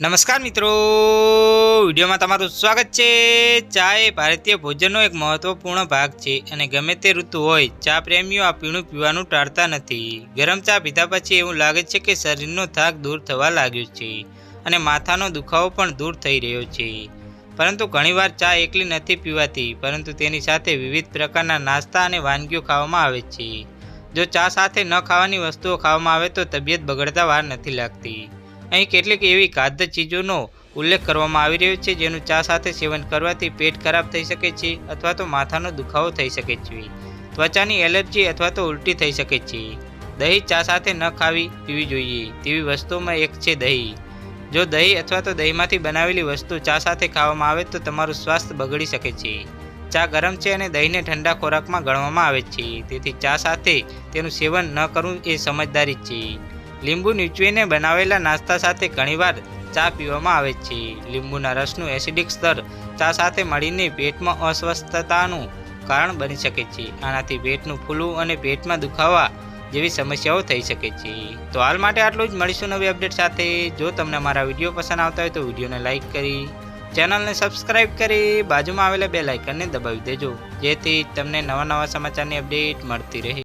નમસ્કાર મિત્રો. વિડીયોમાં તમારું સ્વાગત છે. ચા એ ભારતીય ભોજનનો એક મહત્વપૂર્ણ ભાગ છે અને ગમે તે ઋતુ હોય, ચા પ્રેમીઓ આ પીણું પીવાનું ટાળતા નથી. ગરમ ચા પીધા પછી એવું લાગે છે કે શરીરનો થાક દૂર થવા લાગ્યો છે અને માથાનો દુખાવો પણ દૂર થઈ રહ્યો છે. પરંતુ ઘણીવાર ચા એકલી નથી પીવાતી, પરંતુ તેની સાથે વિવિધ પ્રકારના નાસ્તા અને વાનગીઓ ખાવામાં આવે છે. જો ચા સાથે ન ખાવાની વસ્તુઓ ખાવામાં આવે તો તબિયત બગડતા વાર નથી લાગતી. અહીં કેટલીક એવી ખાદ્ય ચીજોનો ઉલ્લેખ કરવામાં આવી રહ્યો છે, જેનું ચા સાથે સેવન કરવાથી પેટ ખરાબ થઈ શકે છે અથવા તો માથાનો દુખાવો થઈ શકે છે, ત્વચાની એલર્જી અથવા તો ઉલટી થઈ શકે છે. દહીં ચા સાથે ન ખાવી, પીવી જોઈએ, તેવી વસ્તુઓમાં એક છે દહીં. જો દહીં અથવા તો દહીંમાંથી બનાવેલી વસ્તુ ચા સાથે ખાવામાં આવે તો તમારું સ્વાસ્થ્ય બગડી શકે છે. ચા ગરમ છે અને દહીંને ઠંડા ખોરાકમાં ગણવામાં આવે છે, તેથી ચા સાથે તેનું સેવન ન કરવું એ સમજદારી છે. લીંબુ નીચવીને બનાવેલા નાસ્તા સાથે ઘણીવાર ચા પીવામાં આવે છે. લીંબુના રસનું એસિડિક સ્તર ચા સાથે મળીને પેટમાં અસ્વસ્થતાનું કારણ બની શકે છે. આનાથી પેટનું ફૂલવું અને પેટમાં દુખાવા જેવી સમસ્યાઓ થઈ શકે છે. તો હાલ માટે આટલું જ. મળીશું નવી અપડેટ સાથે. જો તમને મારા વીડિયો પસંદ આવતા હોય તો વિડીયોને લાઇક કરી, ચેનલને સબસ્ક્રાઇબ કરી, બાજુમાં આવેલા બે લાઇકનને દબાવી દેજો. જેથી તમને નવા નવા સમાચારની અપડેટ મળતી રહે.